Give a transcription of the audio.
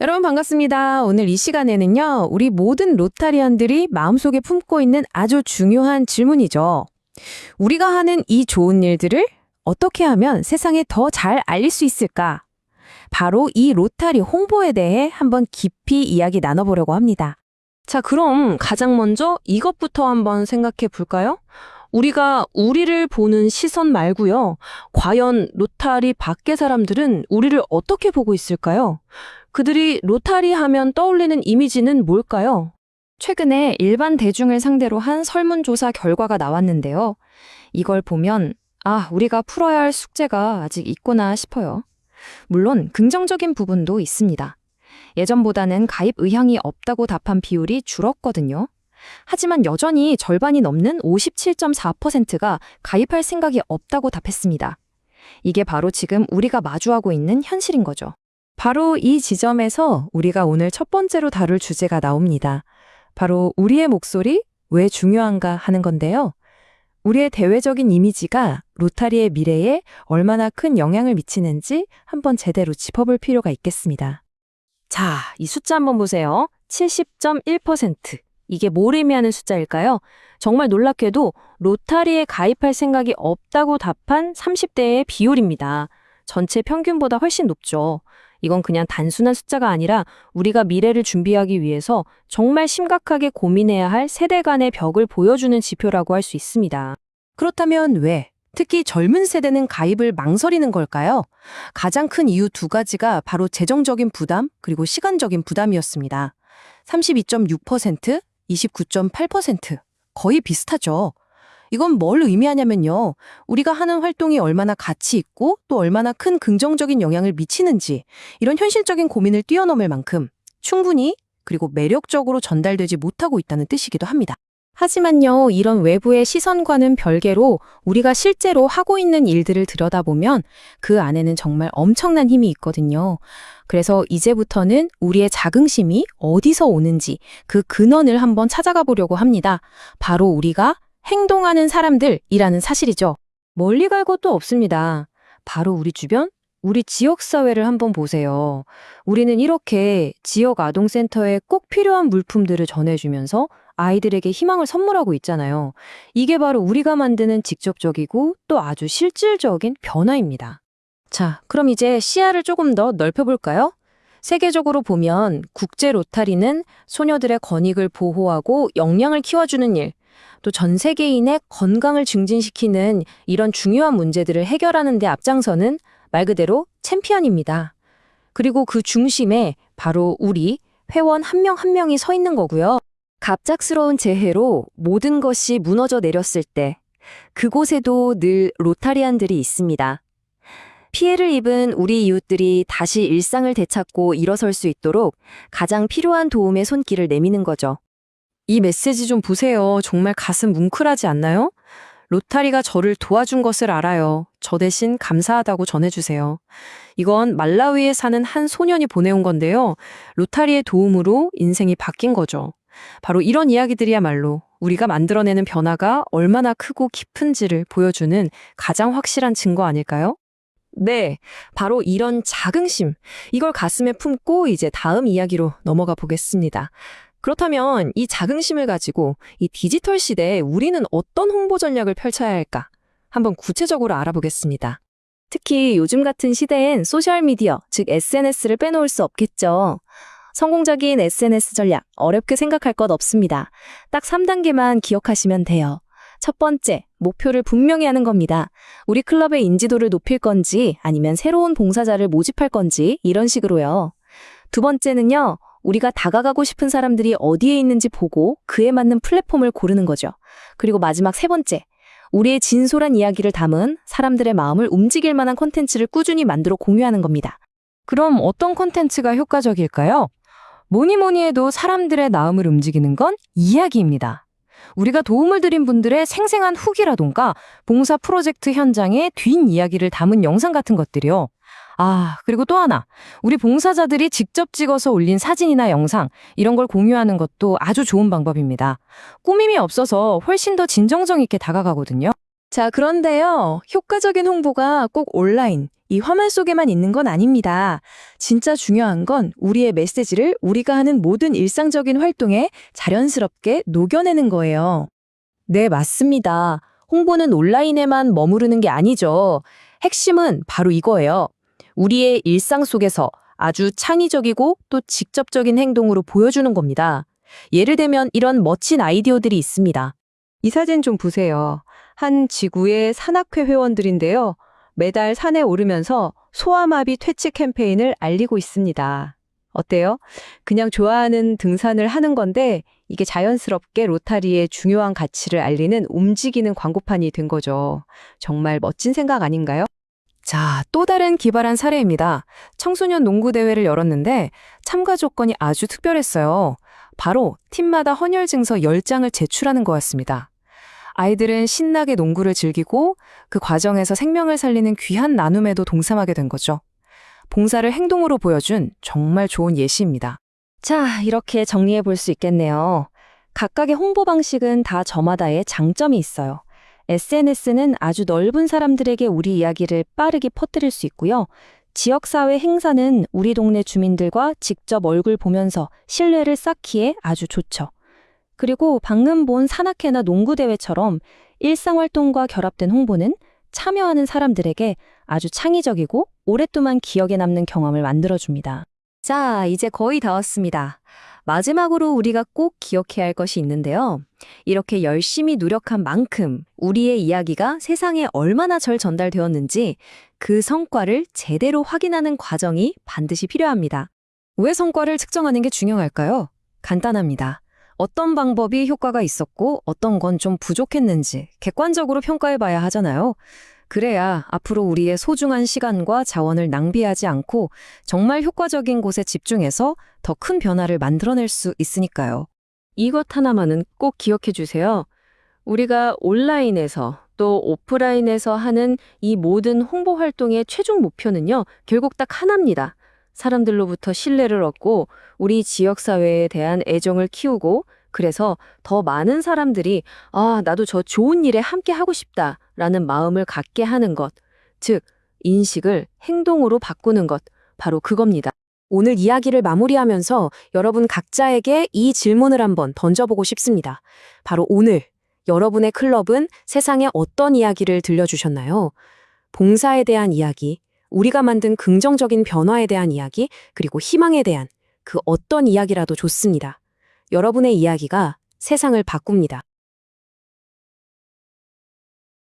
여러분 반갑습니다. 오늘 이 시간에는요, 우리 모든 로타리언들이 마음속에 품고 있는 아주 중요한 질문이죠. 우리가 하는 이 좋은 일들을 어떻게 하면 세상에 더 잘 알릴 수 있을까? 바로 이 로타리 홍보에 대해 한번 깊이 이야기 나눠보려고 합니다. 자, 그럼 가장 먼저 이것부터 한번 생각해 볼까요? 우리가 우리를 보는 시선 말고요. 과연 로타리 밖의 사람들은 우리를 어떻게 보고 있을까요? 그들이 로타리 하면 떠올리는 이미지는 뭘까요? 최근에 일반 대중을 상대로 한 설문조사 결과가 나왔는데요. 이걸 보면, 아, 우리가 풀어야 할 숙제가 아직 있구나 싶어요. 물론 긍정적인 부분도 있습니다. 예전보다는 가입 의향이 없다고 답한 비율이 줄었거든요. 하지만 여전히 절반이 넘는 57.4%가 가입할 생각이 없다고 답했습니다. 이게 바로 지금 우리가 마주하고 있는 현실인 거죠. 바로 이 지점에서 우리가 오늘 첫 번째로 다룰 주제가 나옵니다. 바로 우리의 목소리 왜 중요한가 하는 건데요. 우리의 대외적인 이미지가 로타리의 미래에 얼마나 큰 영향을 미치는지 한번 제대로 짚어볼 필요가 있겠습니다. 자, 이 숫자 한번 보세요. 70.1%. 이게 뭘 의미하는 숫자일까요? 정말 놀랍게도 로타리에 가입할 생각이 없다고 답한 30대의 비율입니다. 전체 평균보다 훨씬 높죠. 이건 그냥 단순한 숫자가 아니라 우리가 미래를 준비하기 위해서 정말 심각하게 고민해야 할 세대 간의 벽을 보여주는 지표라고 할 수 있습니다. 그렇다면 왜? 특히 젊은 세대는 가입을 망설이는 걸까요? 가장 큰 이유 두 가지가 바로 재정적인 부담 그리고 시간적인 부담이었습니다. 32.6%, 29.8% 거의 비슷하죠. 이건 뭘 의미하냐면요. 우리가 하는 활동이 얼마나 가치 있고 또 얼마나 큰 긍정적인 영향을 미치는지 이런 현실적인 고민을 뛰어넘을 만큼 충분히 그리고 매력적으로 전달되지 못하고 있다는 뜻이기도 합니다. 하지만요, 이런 외부의 시선과는 별개로 우리가 실제로 하고 있는 일들을 들여다보면 그 안에는 정말 엄청난 힘이 있거든요. 그래서 이제부터는 우리의 자긍심이 어디서 오는지 그 근원을 한번 찾아가 보려고 합니다. 바로 우리가 행동하는 사람들이라는 사실이죠. 멀리 갈 것도 없습니다. 바로 우리 주변, 우리 지역사회를 한번 보세요. 우리는 이렇게 지역 아동센터에 꼭 필요한 물품들을 전해주면서 아이들에게 희망을 선물하고 있잖아요. 이게 바로 우리가 만드는 직접적이고 또 아주 실질적인 변화입니다. 자, 그럼 이제 시야를 조금 더 넓혀볼까요? 세계적으로 보면 국제 로타리는 소녀들의 권익을 보호하고 역량을 키워주는 일, 또 전 세계인의 건강을 증진시키는 이런 중요한 문제들을 해결하는 데 앞장서는 말 그대로 챔피언입니다. 그리고 그 중심에 바로 우리 회원 한 명 한 명이 서 있는 거고요. 갑작스러운 재해로 모든 것이 무너져 내렸을 때 그곳에도 늘 로타리안들이 있습니다. 피해를 입은 우리 이웃들이 다시 일상을 되찾고 일어설 수 있도록 가장 필요한 도움의 손길을 내미는 거죠. 이 메시지 좀 보세요. 정말 가슴 뭉클하지 않나요? 로타리가 저를 도와준 것을 알아요. 저 대신 감사하다고 전해주세요. 이건 말라위에 사는 한 소년이 보내온 건데요. 로타리의 도움으로 인생이 바뀐 거죠. 바로 이런 이야기들이야말로 우리가 만들어내는 변화가 얼마나 크고 깊은지를 보여주는 가장 확실한 증거 아닐까요? 네, 바로 이런 자긍심, 이걸 가슴에 품고 이제 다음 이야기로 넘어가 보겠습니다. 그렇다면 이 자긍심을 가지고 이 디지털 시대에 우리는 어떤 홍보 전략을 펼쳐야 할까? 한번 구체적으로 알아보겠습니다. 특히 요즘 같은 시대엔 소셜미디어, 즉 SNS를 빼놓을 수 없겠죠. 성공적인 SNS 전략, 어렵게 생각할 것 없습니다. 딱 3단계만 기억하시면 돼요. 첫 번째, 목표를 분명히 하는 겁니다. 우리 클럽의 인지도를 높일 건지 아니면 새로운 봉사자를 모집할 건지 이런 식으로요. 두 번째는요, 우리가 다가가고 싶은 사람들이 어디에 있는지 보고 그에 맞는 플랫폼을 고르는 거죠. 그리고 마지막 세 번째, 우리의 진솔한 이야기를 담은 사람들의 마음을 움직일 만한 콘텐츠를 꾸준히 만들어 공유하는 겁니다. 그럼 어떤 콘텐츠가 효과적일까요? 뭐니 뭐니 해도 사람들의 마음을 움직이는 건 이야기입니다. 우리가 도움을 드린 분들의 생생한 후기라던가 봉사 프로젝트 현장의 뒷이야기를 담은 영상 같은 것들이요. 아, 그리고 또 하나. 우리 봉사자들이 직접 찍어서 올린 사진이나 영상, 이런 걸 공유하는 것도 아주 좋은 방법입니다. 꾸밈이 없어서 훨씬 더 진정성 있게 다가가거든요. 자, 그런데요. 효과적인 홍보가 꼭 온라인, 이 화면 속에만 있는 건 아닙니다. 진짜 중요한 건 우리의 메시지를 우리가 하는 모든 일상적인 활동에 자연스럽게 녹여내는 거예요. 네, 맞습니다. 홍보는 온라인에만 머무르는 게 아니죠. 핵심은 바로 이거예요. 우리의 일상 속에서 아주 창의적이고 또 직접적인 행동으로 보여주는 겁니다. 예를 들면 이런 멋진 아이디어들이 있습니다. 이 사진 좀 보세요. 한 지구의 산악회 회원들인데요. 매달 산에 오르면서 소아마비 퇴치 캠페인을 알리고 있습니다. 어때요? 그냥 좋아하는 등산을 하는 건데 이게 자연스럽게 로타리의 중요한 가치를 알리는 움직이는 광고판이 된 거죠. 정말 멋진 생각 아닌가요? 자, 또 다른 기발한 사례입니다. 청소년 농구 대회를 열었는데 참가 조건이 아주 특별했어요. 바로 팀마다 헌혈 증서 10장을 제출하는 거였습니다. 아이들은 신나게 농구를 즐기고 그 과정에서 생명을 살리는 귀한 나눔에도 동참하게 된 거죠. 봉사를 행동으로 보여준 정말 좋은 예시입니다. 자, 이렇게 정리해 볼 수 있겠네요. 각각의 홍보 방식은 다 저마다의 장점이 있어요. SNS는 아주 넓은 사람들에게 우리 이야기를 빠르게 퍼뜨릴 수 있고요. 지역사회 행사는 우리 동네 주민들과 직접 얼굴 보면서 신뢰를 쌓기에 아주 좋죠. 그리고 방금 본 산악회나 농구대회처럼 일상활동과 결합된 홍보는 참여하는 사람들에게 아주 창의적이고 오랫동안 기억에 남는 경험을 만들어줍니다. 자, 이제 거의 다 왔습니다. 마지막으로 우리가 꼭 기억해야 할 것이 있는데요. 이렇게 열심히 노력한 만큼 우리의 이야기가 세상에 얼마나 잘 전달되었는지 그 성과를 제대로 확인하는 과정이 반드시 필요합니다. 왜 성과를 측정하는 게 중요할까요? 간단합니다. 어떤 방법이 효과가 있었고 어떤 건 좀 부족했는지 객관적으로 평가해 봐야 하잖아요. 그래야 앞으로 우리의 소중한 시간과 자원을 낭비하지 않고 정말 효과적인 곳에 집중해서 더 큰 변화를 만들어낼 수 있으니까요. 이것 하나만은 꼭 기억해 주세요. 우리가 온라인에서 또 오프라인에서 하는 이 모든 홍보 활동의 최종 목표는요, 결국 딱 하나입니다. 사람들로부터 신뢰를 얻고 우리 지역사회에 대한 애정을 키우고 그래서 더 많은 사람들이 아, 나도 저 좋은 일에 함께 하고 싶다 라는 마음을 갖게 하는 것. 즉, 인식을 행동으로 바꾸는 것. 바로 그겁니다. 오늘 이야기를 마무리하면서 여러분 각자에게 이 질문을 한번 던져보고 싶습니다. 바로 오늘 여러분의 클럽은 세상에 어떤 이야기를 들려주셨나요? 봉사에 대한 이야기, 우리가 만든 긍정적인 변화에 대한 이야기, 그리고 희망에 대한 그 어떤 이야기라도 좋습니다. 여러분의 이야기가 세상을 바꿉니다.